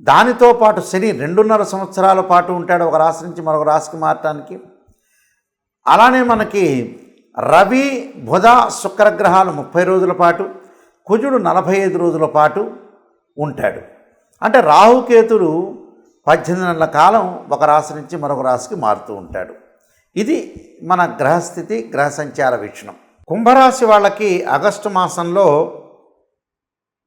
దానితో పాటు శని రెండున్నర సంవత్సరాల పాటు ఉంటాడు ఒక రాశి నుంచి మరొక రాశికి మారటానికి. అలానే మనకి రవి బుధ శుక్రగ్రహాలు ముప్పై రోజుల పాటు కుజుడు నలభై ఐదు రోజుల పాటు ఉంటాడు. అంటే రాహుకేతుడు పద్దెనిమిది నెలల కాలం ఒక రాశి నుంచి మరొక రాశికి మారుతూ ఉంటాడు. ఇది మన గ్రహస్థితి గ్రహ సంచార వీక్షణం. కుంభరాశి వాళ్ళకి ఆగస్టు మాసంలో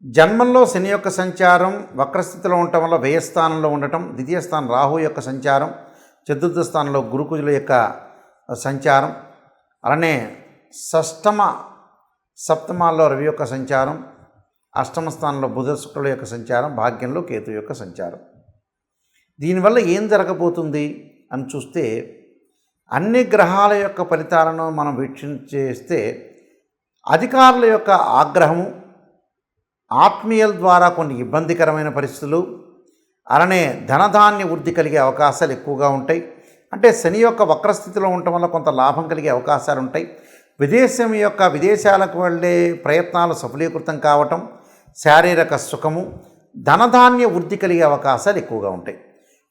జన్మంలో శని యొక్క సంచారం వక్రస్థితిలో ఉండటం వల్ల వ్యయస్థానంలో ఉండటం ద్వితీయ స్థానం రాహు యొక్క సంచారం చతుర్థ స్థానంలో గురుకుజుల యొక్క సంచారం అలానే షష్టమ సప్తమాల్లో రవి యొక్క సంచారం అష్టమ స్థానంలో బుధ శుక్రుల యొక్క సంచారం భాగ్యంలో కేతు యొక్క సంచారం. దీనివల్ల ఏం జరగబోతుంది అని చూస్తే అన్ని గ్రహాల యొక్క ఫలితాలను మనం వీక్షించేస్తే అధికారుల యొక్క ఆగ్రహము ఆత్మీయుల ద్వారా కొన్ని ఇబ్బందికరమైన పరిస్థితులు అలానే ధనధాన్య వృద్ధి కలిగే అవకాశాలు ఎక్కువగా ఉంటాయి. అంటే శని యొక్క వక్రస్థితిలో ఉండటం వల్ల కొంత లాభం కలిగే అవకాశాలు ఉంటాయి. విదేశం యొక్క విదేశాలకు వెళ్ళే ప్రయత్నాలు సఫలీకృతం కావటం శారీరక సుఖము ధనధాన్య వృద్ధి కలిగే అవకాశాలు ఎక్కువగా ఉంటాయి.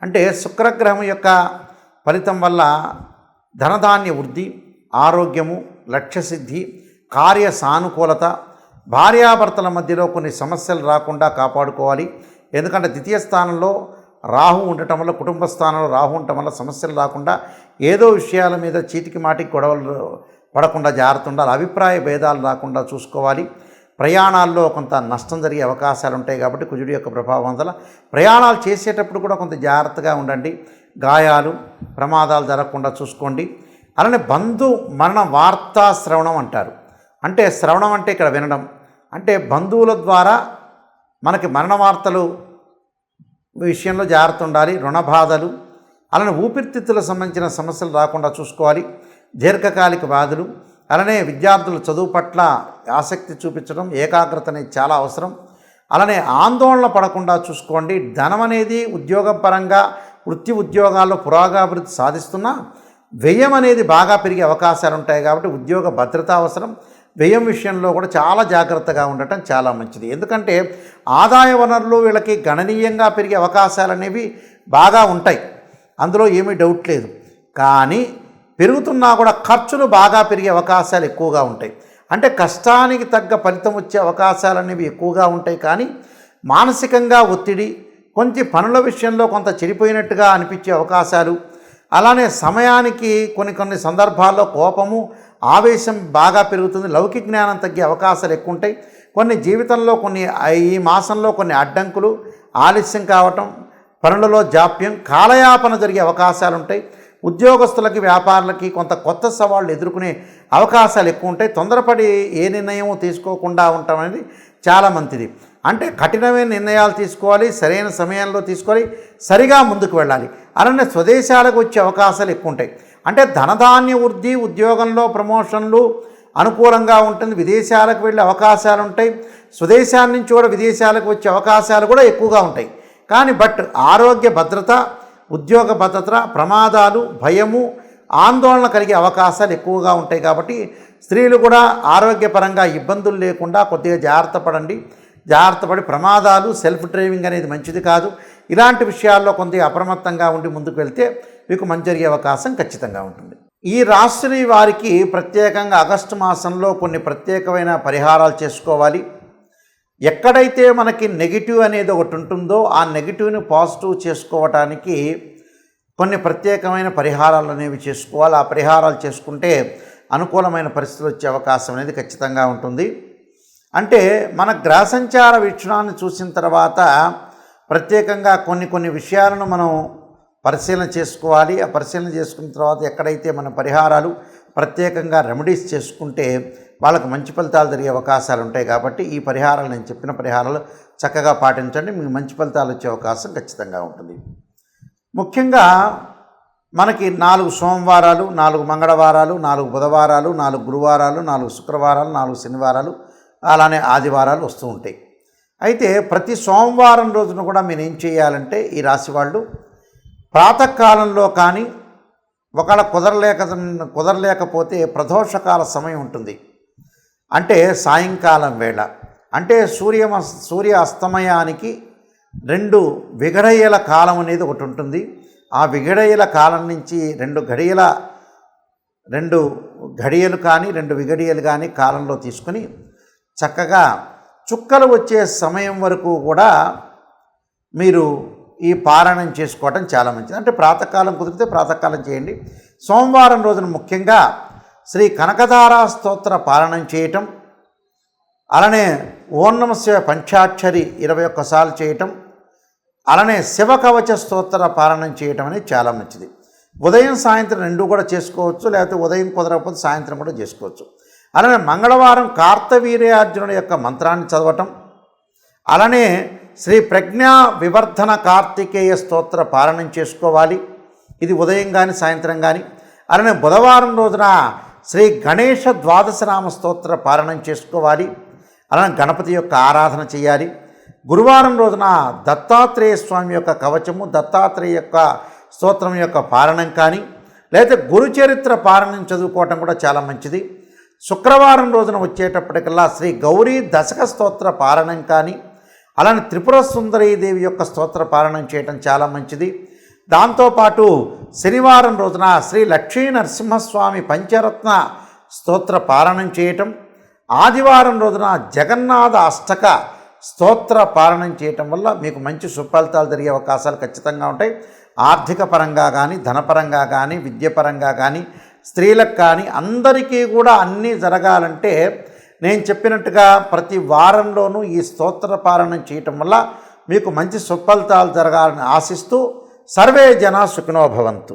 అంటే శుక్రగ్రహం యొక్క ఫలితం వల్ల ధనధాన్య వృద్ధి ఆరోగ్యము లక్ష్యసిద్ధి కార్య సానుకూలత భార్యాభర్తల మధ్యలో కొన్ని సమస్యలు రాకుండా కాపాడుకోవాలి. ఎందుకంటే ద్వితీయ స్థానంలో రాహు ఉండటం వల్ల కుటుంబ స్థానంలో రాహు ఉండటం వల్ల సమస్యలు రాకుండా ఏదో విషయాల మీద చీటికి మాటికి గొడవలు పడకుండా జాగ్రత్త ఉండాలి. అభిప్రాయ భేదాలు రాకుండా చూసుకోవాలి. ప్రయాణాల్లో కొంత నష్టం జరిగే అవకాశాలు ఉంటాయి కాబట్టి కుజుడి యొక్క ప్రభావం వల్ల ప్రయాణాలు చేసేటప్పుడు కూడా కొంత జాగ్రత్తగా ఉండండి. గాయాలు ప్రమాదాలు జరగకుండా చూసుకోండి. అలానే బంధు మరణ వార్తా శ్రవణం అంటారు. అంటే శ్రవణం అంటే ఇక్కడ వినడం. అంటే బంధువుల ద్వారా మనకి మరణ వార్తలు విషయంలో జాగ్రత్త ఉండాలి రుణ బాధలు అలానే ఊపిరితిత్తులకు సంబంధించిన సమస్యలు రాకుండా చూసుకోవాలి దీర్ఘకాలిక బాధలు అలానే విద్యార్థులు చదువు పట్ల ఆసక్తి చూపించడం ఏకాగ్రత అనేది చాలా అవసరం. అలానే ఆందోళన పడకుండా చూసుకోండి. ధనం అనేది ఉద్యోగపరంగా వృత్తి ఉద్యోగాల్లో పురోగాభివృద్ధి సాధిస్తున్నా వ్యయం అనేది బాగా పెరిగే అవకాశాలు ఉంటాయి కాబట్టి ఉద్యోగ భద్రత అవసరం. వ్యయం విషయంలో కూడా చాలా జాగ్రత్తగా ఉండటం చాలా మంచిది. ఎందుకంటే ఆదాయ వనరులు వీళ్ళకి గణనీయంగా పెరిగే అవకాశాలు అనేవి బాగా ఉంటాయి. అందులో ఏమీ డౌట్ లేదు. కానీ పెరుగుతున్నా కూడా ఖర్చులు బాగా పెరిగే అవకాశాలు ఎక్కువగా ఉంటాయి. అంటే కష్టానికి తగ్గ ఫలితం వచ్చే అవకాశాలు అనేవి ఎక్కువగా ఉంటాయి. కానీ మానసికంగా ఒత్తిడి కొంచెం పనుల విషయంలో కొంత చెడిపోయినట్టుగా అనిపించే అవకాశాలు అలానే సమయానికి కొన్ని కొన్ని సందర్భాల్లో కోపము ఆవేశం బాగా పెరుగుతుంది లౌకిక జ్ఞానం తగ్గే అవకాశాలు ఎక్కువ ఉంటాయి కొన్ని జీవితంలో కొన్ని ఈ మాసంలో కొన్ని అడ్డంకులు ఆలస్యం కావటం పనులలో జాప్యం కాలయాపన జరిగే అవకాశాలు ఉంటాయి ఉద్యోగస్తులకి వ్యాపారులకి కొంత కొత్త సవాళ్ళు ఎదుర్కొనే అవకాశాలు ఎక్కువ ఉంటాయి తొందరపడి ఏ నిర్ణయం తీసుకోకుండా ఉండటం అనేది చాలా మంచిది. అంటే కఠినమైన నిర్ణయాలు తీసుకోవాలి సరైన సమయంలో తీసుకోవాలి సరిగా ముందుకు వెళ్ళాలి. అలానే స్వదేశాలకు వచ్చే అవకాశాలు ఎక్కువ ఉంటాయి అంటే ధనధాన్య వృద్ధి ఉద్యోగంలో ప్రమోషన్లు అనుకూలంగా ఉంటుంది. విదేశాలకు వెళ్ళే అవకాశాలు ఉంటాయి. స్వదేశాల నుంచి కూడా విదేశాలకు వచ్చే అవకాశాలు కూడా ఎక్కువగా ఉంటాయి. కానీ బట్ ఆరోగ్య భద్రత ఉద్యోగ భద్రత ప్రమాదాలు భయము ఆందోళన కలిగే అవకాశాలు ఎక్కువగా ఉంటాయి కాబట్టి స్త్రీలు కూడా ఆరోగ్యపరంగా ఇబ్బందులు లేకుండా కొద్దిగా జాగ్రత్త పడండి. జాగ్రత్త పడి ప్రమాదాలు సెల్ఫ్ డ్రైవింగ్ అనేది మంచిది కాదు. ఇలాంటి విషయాల్లో కొద్దిగా అప్రమత్తంగా ఉండి ముందుకు వెళ్తే మీకు మంచి జరిగే అవకాశం ఖచ్చితంగా ఉంటుంది. ఈ రాశి వారికి ప్రత్యేకంగా ఆగస్టు మాసంలో కొన్ని ప్రత్యేకమైన పరిహారాలు చేసుకోవాలి. ఎక్కడైతే మనకి నెగిటివ్ అనేది ఒకటి ఉంటుందో ఆ నెగిటివ్ని పాజిటివ్ చేసుకోవటానికి కొన్ని ప్రత్యేకమైన పరిహారాలు అనేవి చేసుకోవాలి. ఆ పరిహారాలు చేసుకుంటే అనుకూలమైన పరిస్థితులు వచ్చే అవకాశం అనేది ఖచ్చితంగా ఉంటుంది. అంటే మన గ్రహ సంచార వీక్షణాన్ని చూసిన తర్వాత ప్రత్యేకంగా కొన్ని కొన్ని విషయాలను మనం పరిశీలన చేసుకోవాలి. ఆ పరిశీలన చేసుకున్న తర్వాత ఎక్కడైతే మన పరిహారాలు ప్రత్యేకంగా రెమెడీస్ చేసుకుంటే వాళ్ళకు మంచి ఫలితాలు జరిగే అవకాశాలు ఉంటాయి కాబట్టి ఈ పరిహారాలు నేను చెప్పిన పరిహారాలు చక్కగా పాటించండి. మీకు మంచి ఫలితాలు వచ్చే అవకాశం ఖచ్చితంగా ఉంటుంది. ముఖ్యంగా మనకి నాలుగు సోమవారాలు నాలుగు మంగళవారాలు నాలుగు బుధవారాలు నాలుగు గురువారాలు నాలుగు శుక్రవారాలు నాలుగు శనివారాలు అలానే ఆదివారాలు వస్తూ ఉంటాయి. అయితే ప్రతి సోమవారం రోజున కూడా మీరు ఏం చేయాలంటే ఈ రాశి వాళ్ళు ప్రాతకాలంలో కానీ ఒకవేళ కుదరలేక కుదరలేకపోతే ప్రదోషకాల సమయం ఉంటుంది. అంటే సాయంకాలం వేళ. అంటే సూర్య సూర్య అస్తమయానికి రెండు విగడయ్యల కాలం అనేది ఒకటి ఉంటుంది. ఆ విగడయ్యల కాలం నుంచి రెండు గడియల రెండు ఘడియలు కానీ రెండు విగడియలు కానీ కాలంలో తీసుకుని చక్కగా చుక్కలు వచ్చే సమయం వరకు కూడా మీరు ఈ పారాయణం చేసుకోవటం చాలా మంచిది. అంటే ప్రాతకాలం కుదిరితే ప్రాతకాలం చేయండి. సోమవారం రోజున ముఖ్యంగా శ్రీ కనకదార స్తోత్ర పారాయణం చేయటం అలానే ఓన్నమశివ శివ పంచాక్షరి ఇరవై ఒక్కసార్లు చేయటం అలానే శివ కవచ స్తోత్ర పారాయణం చేయటం అనేది చాలా మంచిది. ఉదయం సాయంత్రం రెండు కూడా చేసుకోవచ్చు లేకపోతే ఉదయం కుదరకపోతే సాయంత్రం కూడా చేసుకోవచ్చు. అలానే మంగళవారం కార్తవీర్యార్జునుడి యొక్క మంత్రాన్ని చదవటం అలానే శ్రీ ప్రజ్ఞా వివర్ధన కార్తికేయ స్తోత్ర పారాయణం చేసుకోవాలి. ఇది ఉదయం కానీ సాయంత్రం కానీ అలానే బుధవారం రోజున శ్రీ గణేష ద్వాదశనామ స్తోత్ర పారాయణం చేసుకోవాలి. అలానే గణపతి యొక్క ఆరాధన చేయాలి. గురువారం రోజున దత్తాత్రేయ స్వామి యొక్క కవచము దత్తాత్రేయ యొక్క స్తోత్రం యొక్క పారాయణం కానీ లేదా గురుచరిత్ర పారాయణం చదువుకోవటం కూడా చాలా మంచిది. శుక్రవారం రోజున వచ్చేటప్పటికల్లా శ్రీ గౌరీ దశక స్తోత్ర పారాయణం కానీ అలానే త్రిపుర సుందరీదేవి యొక్క స్తోత్ర పాలనం చేయటం చాలా మంచిది. దాంతోపాటు శనివారం రోజున శ్రీ లక్ష్మీ నరసింహస్వామి పంచరత్న స్తోత్ర పాలనం చేయటం ఆదివారం రోజున జగన్నాథ అష్టక స్తోత్ర పాలనం చేయటం వల్ల మీకు మంచి సుఫలితాలు జరిగే అవకాశాలు ఖచ్చితంగా ఉంటాయి. ఆర్థిక పరంగా కానీ ధనపరంగా కానీ విద్యపరంగా కానీ స్త్రీలకు కానీ అందరికీ కూడా అన్నీ జరగాలంటే నేను చెప్పినట్టుగా ప్రతి వారంలోనూ ఈ స్తోత్ర పాలనం చేయటం వల్ల మీకు మంచి సుఫలితాలు జరగాలని ఆశిస్తూ సర్వే జన సుఖినోభవంతు